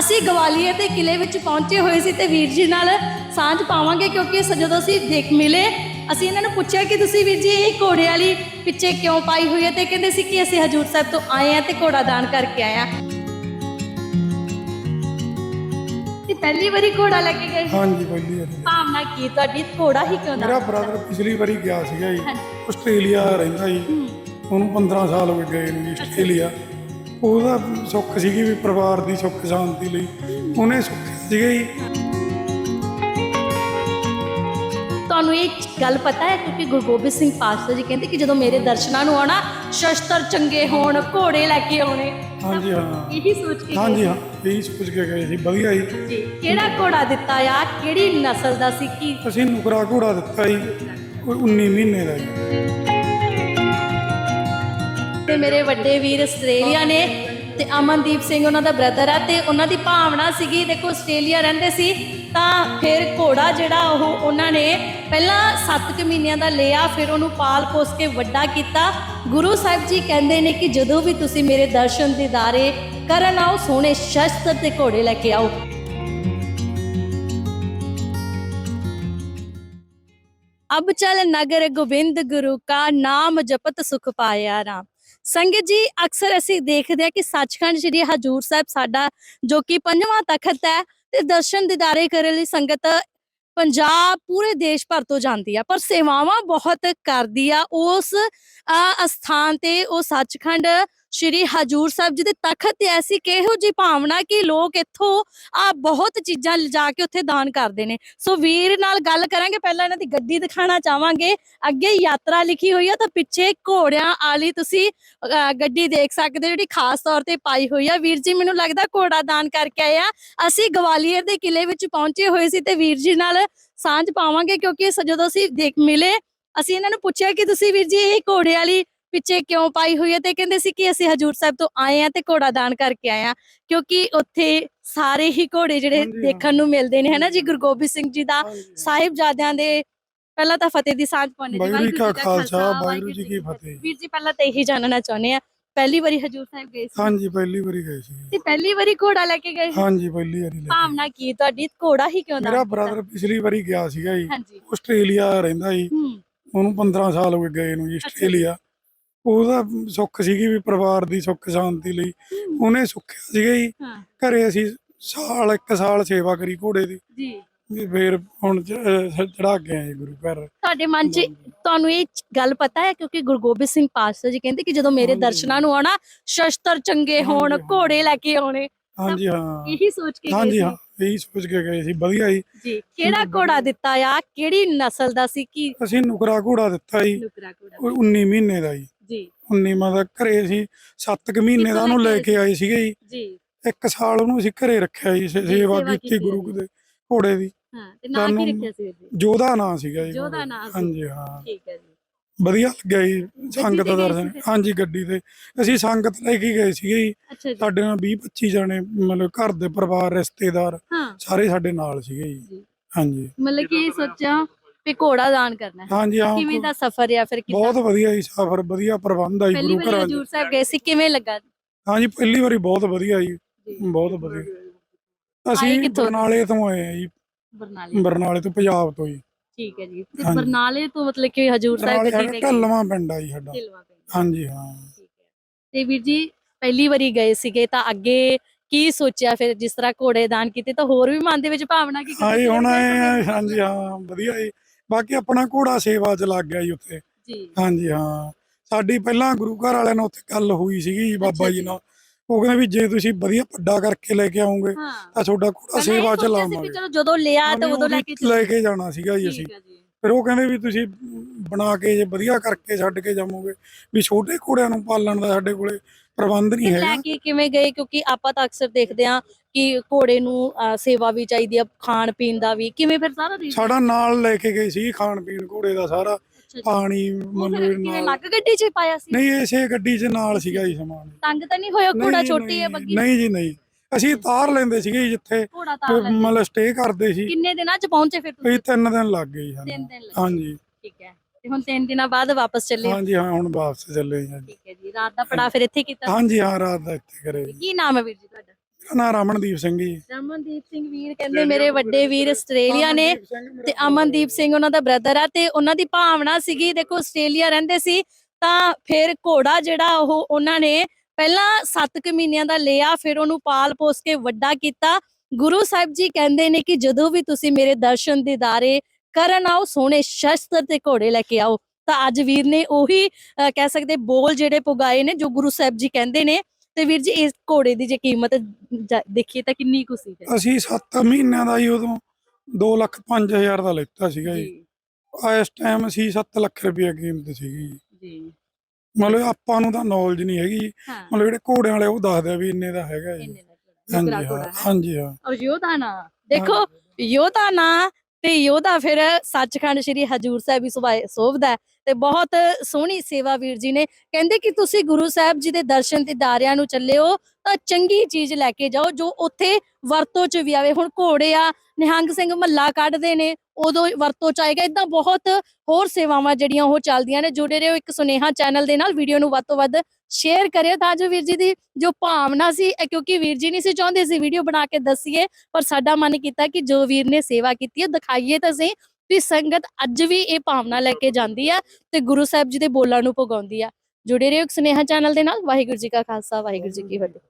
ਅਸੀਂ ਗਵਾਲੀਅਰ ਦੇ ਕਿਲੇ ਵਿੱਚ ਪਹੁੰਚੇ ਹੋਏ ਸੀ ਤੇ ਵੀਰ ਜੀ ਨਾਲ ਸਾਂਝ ਪਾਵਾਂਗੇ ਕਿਉਂਕਿ ਜਦੋਂ ਅਸੀਂ ਦੇਖ ਮਿਲੇ ਅਸੀਂ ਇਹਨਾਂ ਨੂੰ ਪੁੱਛਿਆ ਕਿ ਤੁਸੀਂ ਵੀਰ ਜੀ ਇਹ ਘੋੜੇ ਵਾਲੀ ਪਿੱਛੇ ਕਿਉਂ ਪਾਈ ਹੋਈ ਹੈ ਤੇ ਕਹਿੰਦੇ ਸੀ ਕਿ ਅਸੀਂ ਹਜੂਰ ਸਾਹਿਬ ਤੋਂ ਆਏ ਆ ਤੇ ਘੋੜਾ ਦਾਨ ਕਰਕੇ ਆਏ ਆ ਤੇ ਪਹਿਲੀ ਵਾਰੀ ਘੋੜਾ ਲੈ ਕੇ ਗਏ? ਹਾਂਜੀ ਪਹਿਲੀ ਵਾਰੀ। ਭਾਵਨਾ ਕੀ ਤੁਹਾਡੀ ਘੋੜਾ ਹੀ ਕਿਉਂ ਮੇਰਾ ਦਾ ਬ੍ਰਦਰ ਪਿਛਲੀ ਵਾਰੀ ਗਿਆ ਸੀਗਾ ਜੀ। ਆਸਟ੍ਰੇਲੀਆ ਰਹਿੰਦਾ ਜੀ। ਉਹਨੂੰ 15 ਸਾਲ ਹੋ ਗਏ ਗਏ ਨੂੰ ਜੀ ਆਸਟ੍ਰੇਲੀਆ। ਉਹਦਾ ਸੁੱਖ ਸੀਗੀ ਵੀ ਪਰਿਵਾਰ ਦੀ ਸੁੱਖ ਸ਼ਾਂਤੀ ਲਈ। ਉਹਨੇ ਸੁੱਖ ਸੀਗਾ ਤੁਹਾਨੂੰ ਇਹ ਗੱਲ ਪਤਾ ਹੈ ਕਿਉਂਕਿ ਗੁਰੂ ਗੋਬਿੰਦ ਸਿੰਘ ਪਾਤਸ਼ਾਹ ਜੀ ਕਹਿੰਦੇ ਕਿ ਜਦੋਂ ਮੇਰੇ ਦਰਸ਼ਨਾਂ ਨੂੰ ਆਉਣਾ ਸ਼ਸਤਰ ਚੰਗੇ ਹੋਣ ਘੋੜੇ ਲੈ ਕੇ ਆਉਣੇ। ਹਾਂਜੀ ਹਾਂ। ਇਹੀ ਸੋਚ ਕੇ ਹਾਂਜੀ ਹਾਂ ਇਹੀ ਸੋਚ ਕੇ ਗਏ ਸੀ ਵਧੀਆ ਗਏ ਜੀ ਕਿਹੜਾ ਘੋੜਾ ਦਿੱਤਾ ਆ ਕਿਹੜੀ ਨਸਲ ਦਾ ਸੀ ਕੀ? ਅਸੀਂ ਨੁਕਰਾ ਘੋੜਾ ਦਿੱਤਾ ਜੀ ਕੋਈ 19 ਮਹੀਨੇ ਦਾ ਜੀ। ਤੇ ਮੇਰੇ ਵੱਡੇ ਵੀਰ ਆਸਟ੍ਰੇਲੀਆ ਨੇ ਤੇ ਅਮਨਦੀਪ ਸਿੰਘ ਉਹਨਾਂ ਦਾ ਬ੍ਰਦਰ ਆ ਤੇ ਉਹਨਾਂ ਦੀ ਭਾਵਨਾ ਸੀਗੀ, ਦੇਖੋ ਆਸਟ੍ਰੇਲੀਆ ਰਹਿੰਦੇ ਸੀ ਤਾਂ ਫਿਰ ਘੋੜਾ ਜਿਹੜਾ ਉਹ ਉਹਨਾਂ ਨੇ ਪਹਿਲਾਂ 7 ਕੁ ਮਹੀਨਿਆਂ ਦਾ ਲਿਆ, ਫਿਰ ਉਹਨੂੰ ਪਾਲ ਪੋਸ ਕੇ ਵੱਡਾ ਕੀਤਾ। ਗੁਰੂ ਸਾਹਿਬ ਜੀ ਕਹਿੰਦੇ ਨੇ ਕਿ ਜਦੋਂ ਵੀ ਤੁਸੀਂ ਮੇਰੇ ਦਰਸ਼ਨ ਦੀਦਾਰੇ ਕਰਨ ਆਓ, ਸੋਹਣੇ ਸ਼ਸਤਰ ਤੇ ਘੋੜੇ ਲੈ ਕੇ ਆਓ। ਅਬ ਚਲ ਨਗਰ ਗੋਬਿੰਦ ਗੁਰੂ ਕਾ ਨਾਮ ਜਪਤ ਸੁਖ ਪਾਇਆ ਰਾਮ। ਸੰਗਤ ਜੀ ਅਕਸਰ ਅਸੀਂ ਦੇਖਦੇ ਹਾਂ ਕਿ ਸੱਚਖੰਡ ਸ੍ਰੀ ਹਜੂਰ ਸਾਹਿਬ ਸਾਡਾ ਜੋ ਕਿ ਪੰਜਵਾਂ ਤਖਤ ਹੈ ਤੇ ਦਰਸ਼ਨ ਦਿਦਾਰੇ ਕਰਨ ਲਈ ਸੰਗਤ ਪੰਜਾਬ ਪੂਰੇ ਦੇਸ਼ ਭਰ ਤੋਂ ਜਾਂਦੀ ਆ ਪਰ ਸੇਵਾਵਾਂ ਬਹੁਤ ਕਰਦੀ ਆ। ਉਸ ਅ, ਅਸਥਾਨ ਤੇ ਉਹ ਸੱਚਖੰਡ ਸ੍ਰੀ ਹਜੂਰ ਸਾਹਿਬ ਜੀ ਦੇ ਤਖਤ ਤੇ ਐਸੀ ਕਿਹੋ ਜੀ ਭਾਵਨਾ ਕਿ ਲੋਕ ਇੱਥੋਂ ਆ ਬਹੁਤ ਚੀਜ਼ਾਂ ਲਿਜਾ ਕੇ ਉੱਥੇ ਦਾਨ ਕਰਦੇ ਨੇ। ਸੋ ਵੀਰ ਨਾਲ ਗੱਲ ਕਰਾਂਗੇ ਪਹਿਲਾਂ ਇਹਨਾਂ ਦੀ ਗੱਡੀ ਦਿਖਾਣਾ ਚਾਹਾਂਗੇ। ਅੱਗੇ ਯਾਤਰਾ ਲਿਖੀ ਹੋਈ ਆ ਤਾਂ ਪਿੱਛੇ ਘੋੜਿਆਂ ਵਾਲੀ ਤੁਸੀਂ ਅ, ਗੱਡੀ ਦੇਖ ਸਕਦੇ ਹੋ ਜਿਹੜੀ ਖਾਸ ਤੌਰ ਤੇ ਪਾਈ ਹੋਈ ਆ। ਵੀਰ ਜੀ ਮੈਨੂੰ ਲੱਗਦਾ ਘੋੜਾ ਦਾਨ ਕਰਕੇ ਆਏ ਆ। ਅਸੀਂ ਗਵਾਲੀਅਰ ਦੇ ਕਿਲੇ ਵਿੱਚ ਪਹੁੰਚੇ ਹੋਏ ਸੀ ਤੇ ਵੀਰ ਜੀ ਨਾਲ ਸਾਂਝ ਪਾਵਾਂਗੇ ਕਿਉਂਕਿ ਜਦੋਂ ਅਸੀਂ ਦੇਖ ਮਿਲੇ ਅਸੀਂ ਇਹਨਾਂ ਨੂੰ ਪੁੱਛਿਆ ਕਿ ਤੁਸੀਂ ਵੀਰ ਜੀ ਇਹ ਘੋੜੇ ਵਾਲੀ ਪਿੱਛੇ ਕਿਉਂ ਪਾਈ ਹੋਈ ਹੈ ਤੇ ਕਹਿੰਦੇ ਸੀ ਕਿ ਅਸੀਂ ਹਜੂਰ ਸਾਹਿਬ ਤੋਂ ਆਏ ਆ ਤੇ ਘੋੜਾ ਦਾਨ ਕਰਕੇ ਆਏ ਆ ਕਿਉਂਕਿ ਉੱਥੇ ਸਾਰੇ ਹੀ ਘੋੜੇ ਜਿਹੜੇ। ਦੇਖਣ ਨੂੰ ਮਿਲਦੇ ਨੇ ਹਨਾ ਜੀ? ਗੁਰੂ ਗੋਬਿੰਦ ਸਿੰਘ ਜੀ ਦਾ। ਸਾਹਿਬਜ਼ਾਦਿਆਂ ਦੇ ਪਹਿਲਾਂ ਤਾਂ ਫਤਿਹ ਦੀ ਸਾਂਝ ਪਾਉਣੇ ਵਾਹਿਗੁਰੂ ਜੀ ਕਾ ਖਾਲਸਾ ਵਾਹਿਗੁਰੂ ਜੀ ਕੀ ਫਤਿਹ। ਵੀਰ ਜੀ ਪਹਿਲਾਂ ਤਾਂ ਇਹੀ ਜਾਣਨਾ ਚਾਹੁੰਦੇ ਆ ਪਹਿਲੀ ਵਾਰੀ ਹਜੂਰ ਸਾਹਿਬ ਗਏ ਸੀ? ਹਾਂਜੀ ਪਹਿਲੀ ਵਾਰੀ ਗਏ ਸੀ। ਤੇ ਪਹਿਲੀ ਵਾਰੀ ਘੋੜਾ ਲੈ ਕੇ ਗਏ ਹਾਂਜੀ ਪਹਿਲੀ ਵਾਰੀ ਲੈ ਕੇ। ਭਾਵਨਾ ਕੀ ਤੁਹਾਡੀ? ਘੋੜਾ ਹੀ ਕਿਉਂ ਦਾ ਮੇਰਾ ਬ੍ਰਦਰ ਪਿਛਲੀ ਵਾਰੀ ਗਿਆ ਸੀਗਾ ਜੀ। ਆਸਟ੍ਰੇਲੀਆ ਰਹਿੰਦਾ ਜੀ। ਉਹਨੂੰ 15 ਸਾਲ ਹੋ ਗਏ ਗਏ ਨੂੰ ਜੀ। ਆਸਟ੍ਰੇਲੀਆ। ਉਹਦਾ ਸੁੱਖ ਸੀਗੀ ਵੀ ਪਰਿਵਾਰ ਦੀ ਸੁੱਖ ਸ਼ਾਂਤੀ ਲਈ। ਉਹਨੇ ਸੁੱਖਿਆ ਸੀਗਾ ਜੀ। ਹਾਂ। ਘਰੇ ਅਸੀਂ ਸਾਲ ਇੱਕ ਸਾਲ ਸੇਵਾ ਕਰੀ ਘੋੜੇ ਦੀ। ਜੀ। ਵੀ ਫੇਰ ਹੁਣ ਚੜਾ ਕੇ ਆਏ ਗੁਰੂ ਘਰ। ਤੁਹਾਡੇ ਮਨ 'ਚ ਤੁਹਾਨੂੰ ਇਹ ਚ- ਗੱਲ ਪਤਾ ਹੈ? ਕਿਉਂਕਿ ਗੁਰੂ ਗੋਬਿੰਦ ਸਿੰਘ ਪਾਤਸ਼ਾਹ ਜੀ ਕਹਿੰਦੇ ਕਿ ਜਦੋਂ ਮੇਰੇ ਹਾਂਜੀ। ਦਰਸ਼ਨਾਂ ਨੂੰ ਆਉਣਾ ਸ਼ਸਤਰ ਚੰਗੇ ਹੋਣ ਹਾਂਜੀ, ਹਾਂ। ਘੋੜੇ ਲੈ ਕੇ ਆਉਣੇ। ਹਾਂਜੀ ਹਾਂ। ਇਹੀ ਸੋਚ ਕੇ ਗਏ ਹਾਂਜੀ ਸੀ। ਹਾਂ। ਇਹੀ ਸੋਚ ਕੇ ਗਏ ਸੀ। ਵਧੀਆ ਜੀ। ਜੀ। ਕਿਹੜਾ ਘੋੜਾ ਦਿੱਤਾ ਆ? ਕਿਹੜੀ ਨਸਲ ਦਾ ਸੀ? ਕੀ ਅਸੀਂ ਨੁਕਰਾ ਘੋੜਾ ਦਿੱਤਾ ਜੀ। ਨੁਕਰਾ ਘੋੜਾ। ਕੋਈ 19 ਮਹੀਨੇ ਦਾ ਜੀ। ਜੀ। 19 ਮਾਹ ਦਾ ਘਰੇ ਅਸੀਂ 7 ਕੁ ਮਹੀਨੇ ਦਾ ਉਹਨੂੰ ਲੈ ਕੇ ਆਏ ਸੀਗੇ ਜੀ। ਜੀ। ਇੱਕ ਸਾਲ ਉਹਨੂੰ ਅਸੀਂ ਘਰੇ ਰੱਖਿਆ ਜੀ ਸੇ- ਸੇਵਾ ਕੀਤੀ ਗੁਰੂ। ਦੇ ਘੋੜੇ ਦੀ। ਹਾਂ ਤੇ ਨਾਂ ਕੀ ਰੱਖਿਆ ਸੀ ਜੀ? ਜੋਧਾ ਨਾਂ ਸੀਗਾ ਜੀ ਜੋਧਾ ਘੋੜੇ ਨਾਂ ਦਾ। ਸੀ। ਹਾਂਜੀ ਹਾਂ। ਠੀਕ ਹੈ ਜੀ। ਵਧੀਆ ਲੱਗਿਆ ਜੀ ਸੰਗਤ ਗਏ ਦਰਸ਼ਨ। ਸੀ? ਹਾਂਜੀ ਗੱਡੀ ਤੇ। ਅਸੀਂ ਸੰਗਤ ਲੈ ਕੇ ਗਏ ਸੀਗੇ ਜੀ। ਸਾਡੇ ਨਾਲ 20 25 ਜਣੇ ਮਤਲਬ ਘਰ ਦੇ ਪਰਿਵਾਰ ਰਿਸ਼ਤੇਦਾਰ ਸਾਰੇ ਸਾਡੇ ਨਾਲ ਸੀਗੇ ਜੀ। ਜੀ। ਹਾਂਜੀ। ਮਤਲਬ ਕਿ ਸੋਚਿਆ ਵੀ ਘੋੜਾ ਦਾਨ ਕਰਨਾ ਹੈ। ਹਾਂਜੀ ਹਾਂ ਕਿਵੇਂ ਦਾ ਸਫ਼ਰ ਆ ਫਿਰ ਕਿੱਦਾਂ? ਬਹੁਤ ਵਧੀਆ ਜੀ ਸਫ਼ਰ ਵਧੀਆ ਪ੍ਰਬੰਧ ਆ ਜੀ ਪਹਿਲੀ ਗੁਰੂ ਵਾਰੀ ਘਰਾਂ 'ਚ ਹਜੂਰ ਸਾਹਿਬ ਗਏ ਸੀ ਕਿਵੇਂ ਲੱਗਾ? ਹਾਂਜੀ ਪਹਿਲੀ ਵਾਰੀ ਬਹੁਤ ਵਧੀਆ ਜੀ। ਬਹੁਤ ਵਧੀਆ। ਆਏ ਅਸੀਂ ਕਿੱਥੋਂ? ਬਰਨਾਲੇ ਤੋਂ ਆਏ ਆ ਜੀ। ਬਰਨਾਲੇ ਬਰਨਾਲੇ ਤੋਂ ਪੰਜਾਬ ਤੋਂ ਜੀ। ਠੀਕ ਹੈ ਜੀ। ਤੇ ਹਾਂਜੀ। ਬਰਨਾਲੇ ਤੋਂ ਮਤਲਬ ਕਿ ਹਜੂਰ ਸਾਹਿਬ ਬਰਨਾਲੇ ਗੱਡੀ ਸਾਡਾ ਤੇ ਗਏ? ਢਲਵਾਂ ਪਿੰਡ ਆ ਜੀ ਸਾਡਾ। ਢਿਲਵਾਂ ਪਿੰਡ। ਹਾਂਜੀ ਹਾਂ। ਠੀਕ ਹੈ। ਤੇ ਵੀਰ ਜੀ ਪਹਿਲੀ ਵਾਰੀ ਗਏ ਸੀਗੇ ਤਾਂ ਅੱਗੇ ਕੀ ਸੋਚਿਆ ਫਿਰ ਜਿਸ ਤਰ੍ਹਾਂ ਘੋੜੇ ਦਾਨ ਕੀਤੇ ਤਾਂ ਹੋਰ ਵੀ ਮਨ ਦੇ ਵਿੱਚ ਭਾਵਨਾ ਕਿ ਹਾਂ ਜੀ ਹੁਣ ਕਿਤੇ ਆਏ ਆ, ਹਾਂਜੀ ਹਾਂ ਵਧੀਆ ਜੀ। ਬਾਕੀ ਆਪਣਾ ਘੋੜਾ ਸੇਵਾ ਚ ਲੱਗ ਗਿਆ ਜੀ ਉੱਥੇ। ਜੀ। ਹਾਂਜੀ ਹਾਂ। ਸਾਡੀ ਪਹਿਲਾਂ ਗੁਰੂ ਘਰ ਵਾਲਿਆਂ ਨਾਲ ਉੱਥੇ ਗੱਲ ਹੋਈ ਸੀਗੀ ਜੀ ਬਾਬਾ ਜੀ। ਨਾਲ। ਉਹ ਕਹਿੰਦੇ ਵੀ ਜੇ ਤੁਸੀਂ ਵਧੀਆ ਵੱਡਾ ਕਰਕੇ ਲੈ ਕੇ ਆਓਗੇ ਹਾਂ। ਤਾਂ ਤੁਹਾਡਾ ਘੋੜਾ ਸੇਵਾ ਚ ਲਾਵਾਂਗੇ। ਚਲੋ ਜਦੋਂ ਲਿਆ ਤਾਂ ਉਦੋਂ ਲੈ ਕੇ ਲੈ ਕੇ ਜਾਣਾ ਸੀਗਾ ਜੀ ਅਸੀਂ। ਫਿਰ ਉਹ ਕਹਿੰਦੇ ਵੀ ਤੁਸੀਂ ਬਣਾ ਕੇ ਜੇ ਵਧੀਆ ਕਰਕੇ ਛੱਡ ਕੇ ਜਾਵੋਗੇ ਵੀ ਛੋਟੇ ਘੋੜਿਆਂ ਨੂੰ ਪਾਲਣ ਦਾ ਸਾਡੇ ਕੋਲੇ ਪ੍ਰਬੰਧ ਨਹੀਂ ਹੈਗਾ ਲੈ ਕੇ ਕਿਵੇਂ ਗਏ? ਕਿਉਂਕਿ ਆਪਾਂ ਤਾਂ ਅਕਸਰ ਦੇਖਦੇ ਆ ਕਿ ਘੋੜੇ ਨੂੰ ਅਹ, ਸੇਵਾ ਵੀ ਚਾਹੀਦੀ ਆ ਖਾਣ ਪੀਣ ਦਾ ਵੀ। ਕਿਵੇਂ ਫਿਰ ਸਾਰਾ ਦੇ ਸਾਡਾ ਨਾਲ ਲੈ ਕੇ ਗਏ ਸੀ ਖਾਣ ਪੀਣ ਘੋੜੇ ਦਾ ਸਾਰਾ। ਪਾਣੀ ਉਹ ਫਿਰ ਮਤਲਬ ਕਿਵੇਂ ਨਾਲ। ਲੱਗ ਗੱਡੀ 'ਚ ਪਾਇਆ ਸੀ? ਨਹੀਂ ਇਸੇ ਗੱਡੀ 'ਚ ਨਾਲ ਸੀਗਾ ਜੀ ਸਮਾਨ। ਤੰਗ ਤਾਂ ਨਹੀਂ ਹੋਇਆ? ਘੋੜਾ ਨਹੀਂ, ਛੋਟੀ ਹੈ ਨਹੀਂ, ਬੱਗੀ? ਨਹੀਂ ਜੀ ਨਹੀਂ। ਅਸੀਂ ਤਾਰ ਲੈਂਦੇ ਸੀਗੇ ਜੀ ਜਿੱਥੇ ਘੋੜਾ ਤਾਂ ਲੈਂਦੇ। ਮਤਲਬ ਸਟੇ ਕਰਦੇ ਸੀ। ਕਿੰਨੇ ਦਿਨਾਂ 'ਚ ਪਹੁੰਚੇ ਫਿਰ ਤੁਸੀਂ? ਅਸੀਂ ਤਿੰਨ ਦਿਨ ਲੱਗ ਗਏ ਜੀ ਤਿੰਨ ਦਿਨ ਲੱਗੇ ਹਾਂਜੀ। ਠੀਕ ਹੈ। ਤੇ ਹੁਣ ਤਿੰਨ ਦਿਨਾਂ ਬਾਅਦ ਵਾਪਸ ਚੱਲੇ ਹੋ। ਹਾਂਜੀ ਹਾਂ ਹੁਣ ਵਾਪਸ ਚੱਲੇ ਜੀ। ਠੀਕ ਹੈ ਜੀ ਰਾਤ ਦਾ ਪੜਾ ਫਿਰ ਇੱਥੇ ਕੀਤਾ? ਹਾਂਜੀ ਹਾਂ ਰਾਤ ਦਾ ਇੱਥੇ ਕਰੇ ਜੀ। ਕੀ ਨਾਮ ਹੈ ਵੀਰ ਜੀ ਤੁਹਾਡਾ? ਮੇਰਾ ਰਮਨਦੀਪ ਸਿੰਘ ਜੀ। ਰਮਨਦੀਪ ਸਿੰਘ ਵੀਰ ਕਹਿੰਦੇ ਮੇਰੇ ਵੱਡੇ ਵੀਰ ਆਸਟ੍ਰੇਲੀਆ ਨੇ ਅਮਨਦੀਪ ਸਿੰਘ ਮੇਰਾ ਤੇ ਅਮਨਦੀਪ ਸਿੰਘ ਉਹਨਾਂ ਦਾ ਬ੍ਰਦਰ ਆ ਤੇ ਉਹਨਾਂ ਦੀ ਭਾਵਨਾ ਸੀਗੀ ਦੇਖੋ ਆਸਟ੍ਰੇਲੀਆ ਰਹਿੰਦੇ ਸੀ ਤਾਂ ਫਿਰ ਘੋੜਾ ਜਿਹੜਾ ਉਹ ਉਹਨਾਂ ਨੇ ਪਹਿਲਾਂ 7 ਕੁ ਮਹੀਨਿਆਂ ਦਾ ਲਿਆ ਫਿਰ ਉਹਨੂੰ ਪਾਲ ਪੋਸ ਕੇ ਵੱਡਾ ਕੀਤਾ। ਗੁਰੂ ਸਾਹਿਬ ਜੀ ਕਹਿੰਦੇ ਨੇ ਕਿ ਜਦੋਂ ਵੀ ਤੁਸੀਂ ਮੇਰੇ ਦਰਸ਼ਨ ਦੀਦਾਰੇ ਕਰਨ ਆਓ ਸੋਹਣੇ ਸ਼ਸਤਰ ਤੇ ਘੋੜੇ ਲੈ ਕੇ ਆਓ ਤਾਂ ਅੱਜ ਵੀਰ ਨੇ ਉਹੀ ਕਹਿ ਸਕਦੇ ਬੋਲ ਜਿਹੜੇ ਪੁਗਾਏ ਨੇ ਜੋ ਗੁਰੂ ਸਾਹਿਬ ਜੀ ਕਹਿੰਦੇ ਨੇ ਤੇ ਵੀਰ ਜੀ ਇਸ ਘੋੜੇ ਦੀ ਜੇ ਕੀਮਤ ਦੇਖੀਏ ਤਾਂ ਕਿੰਨੀ ਕੁ ਸੀ? ਅਸੀਂ 7 ਮਹੀਨਿਆਂ ਦਾ ਹੀ ਉਦੋਂ 2 ਲੱਖ 5000 ਦਾ ਲਿੱਤਾ ਸੀਗਾ ਜੀ ਇਸ ਟਾਈਮ ਅਸੀਂ 7 ਲੱਖ ਰੁਪਏ ਕੀਮਤ ਸੀਗੀ ਜੀ। ਮਤਲਬ ਆਪਾਂ ਨੂੰ ਤਾਂ ਨੌਲੇਜ ਨਹੀਂ ਹੈਗੀ ਮਤਲਬ ਜਿਹੜੇ ਘੋੜਿਆਂ ਵਾਲੇ ਉਹ ਦੱਸਦੇ ਆ ਵੀ ਇੰਨੇ ਦਾ ਹੈਗਾ ਜੀ। ਹਾਂਜੀ ਹਾਂ। ਹਾਂਜੀ ਹਾਂ ਔਰ ਯੋਧਾ ਨਾ ਦੇਖੋ ਯੋਧਾ ਨਾ ਤੇ ਯੋਧਾ ਫਿਰ ਸੱਚਖੰਡ ਸ੍ਰੀ ਹਜੂਰ ਸਾਹਿਬ ਵੀ ਸੁਭਾਏ ਸੋਭਦਾ ਤੇ ਬਹੁਤ ਸੋਹਣੀ ਸੇਵਾ ਵੀਰ ਜੀ ਨੇ। ਕਹਿੰਦੇ ਕਿ ਤੁਸੀਂ ਗੁਰੂ ਸਾਹਿਬ ਜੀ ਦੇ ਦਰਸ਼ਨ ਤੇ ਦਾਰਿਆਂ ਨੂੰ ਚੱਲਿਓ, ਤਾਂ ਚੰਗੀ ਚੀਜ਼ ਲੈ ਕੇ ਜਾਓ, ਜੋ ਉੱਥੇ ਵਰਤੋਂ ਚ ਵੀ ਆਵੇ। ਹੁਣ ਘੋੜੇ ਆ, ਨਿਹੰਗ ਸਿੰਘ ਮੱਲਾ ਕੱਢਦੇ ਨੇ, ਉਦੋਂ ਵਰਤੋਂ ਚ ਆਏਗਾ। ਇਦਾਂ ਬਹੁਤ ਹੋਰ ਸੇਵਾਵਾਂ ਜਿਹੜੀਆਂ ਉਹ ਚੱਲਦੀਆਂ ਨੇ, ਜੁੜੇ ਰਹੋ ਇੱਕ ਸੁਨੇਹਾ ਚੈਨਲ ਦੇ ਨਾਲ। ਵੀਡੀਓ ਨੂੰ ਵੱਧ ਤੋਂ ਵੱਧ ਸ਼ੇਅਰ ਕਰਿਓ ਤਾਂ ਜੋ ਵੀਰ ਜੀ ਦੀ ਜੋ ਭਾਵਨਾ ਸੀ ਕਿਉਂਕਿ ਵੀਰ ਜੀ ਨਹੀਂ ਸੀ ਚਾਹੁੰਦੇ ਸੀ ਵੀਡੀਓ ਬਣਾ ਕੇ ਦੱਸੀਏ। ਪਰ ਸਾਡਾ ਮਨ ਕੀਤਾ ਕਿ ਜੋ ਵੀਰ ਨੇ ਸੇਵਾ ਕੀਤੀ ਹੈ, ਦਿਖਾਈਏ ਤਾਂ ਸਹੀ। ਵੀ ਸੰਗਤ ਅੱਜ ਵੀ ਇਹ ਭਾਵਨਾ ਲੈ ਕੇ ਜਾਂਦੀ ਆ ਤੇ ਗੁਰੂ ਸਾਹਿਬ ਜੀ ਦੇ ਬੋਲਾਂ ਨੂੰ ਪਗਾਉਂਦੀ ਆ। ਜੁੜੇ ਰਹੋ ਇੱਕ ਸੁਨੇਹਾ ਚੈਨਲ ਦੇ ਨਾਲ। ਵਾਹਿਗੁਰੂ ਜੀ ਕਾ ਖਾਲਸਾ, ਵਾਹਿਗੁਰੂ ਜੀ ਕੀ ਫਤਿਹ।